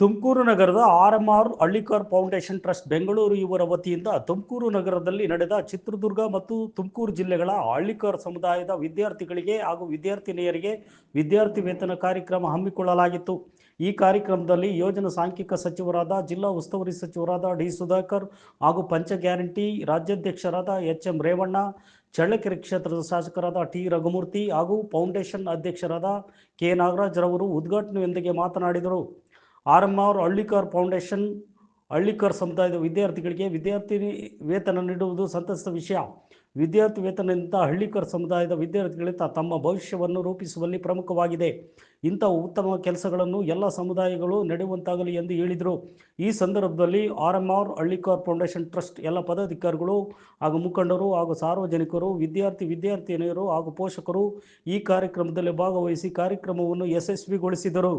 ತುಮಕೂರು ನಗರದ R M R Hallikar foundation trust Bengaluru ಇವರ ವತಿಯಿಂದ ತುಮಕೂರು ನಗರದಲ್ಲಿ ನಡೆದ ಚಿತ್ರದುರ್ಗ ಮತ್ತು ತುಮಕೂರು ಜಿಲ್ಲೆಗಳ ಹಳ್ಳಿಕಾರ್ ಸಮುದಾಯದ ವಿದ್ಯಾರ್ಥಿಗಳಿಗೆ ಹಾಗೂ ವಿದ್ಯಾರ್ಥಿನಿಯರಿಗೆ ವಿದ್ಯಾರ್ಥಿ ವೇತನ ಕಾರ್ಯಕ್ರಮ ಹಮ್ಮಿಕೊಳ್ಳಲಾಗಿತ್ತು. ಈ ಕಾರ್ಯಕ್ರಮದಲ್ಲಿ ಯೋಜನಾ ಸಾಂಖ್ಯಿಕ ಸಚಿವರಾದ, ಜಿಲ್ಲಾ ಉಸ್ತುವಾರಿ ಸಚಿವರಾದ ಡಿ ಸುಧಾಕರ್ ಹಾಗೂ ಪಂಚ ಗ್ಯಾರಂಟಿ ರಾಜ್ಯಾಧ್ಯಕ್ಷರಾದ ಎಚ್ ಎಂ ರೇವಣ್ಣ, ಚಳ್ಳಕೆರೆ ಕ್ಷೇತ್ರದ ಶಾಸಕರಾದ ಟಿ ರಘುಮೂರ್ತಿ ಹಾಗೂ ಫೌಂಡೇಶನ್ ಅಧ್ಯಕ್ಷರಾದ ಕೆ ನಾಗರಾಜ್ರವರು ಉದ್ಘಾಟನೆಯೊಂದಿಗೆ ಮಾತನಾಡಿದರು. R M R Hallikar foundation, Hallikar ಸಮುದಾಯದ ವಿದ್ಯಾರ್ಥಿಗಳಿಗೆ ವಿದ್ಯಾರ್ಥಿ ವೇತನ ನೀಡುವುದು ಸಂತಸದ ವಿಷಯ. ವಿದ್ಯಾರ್ಥಿ ವೇತನದಿಂದ ಹಳ್ಳಿಕರ್ ಸಮುದಾಯದ ವಿದ್ಯಾರ್ಥಿಗಳಿಂದ ತಮ್ಮ ಭವಿಷ್ಯವನ್ನು ರೂಪಿಸುವಲ್ಲಿ ಪ್ರಮುಖವಾಗಿದೆ. ಇಂಥ ಉತ್ತಮ ಕೆಲಸಗಳನ್ನು ಎಲ್ಲ ಸಮುದಾಯಗಳು ನಡೆಯುವಂತಾಗಲಿ ಎಂದು ಹೇಳಿದರು. ಈ ಸಂದರ್ಭದಲ್ಲಿ R M R Hallikar foundation trust ಎಲ್ಲ ಪದಾಧಿಕಾರಿಗಳು ಹಾಗೂ ಮುಖಂಡರು ಹಾಗೂ ಸಾರ್ವಜನಿಕರು, ವಿದ್ಯಾರ್ಥಿ ವಿದ್ಯಾರ್ಥಿನಿಯರು ಹಾಗೂ ಪೋಷಕರು ಈ ಕಾರ್ಯಕ್ರಮದಲ್ಲಿ ಭಾಗವಹಿಸಿ ಕಾರ್ಯಕ್ರಮವನ್ನು ಯಶಸ್ವಿಗೊಳಿಸಿದರು.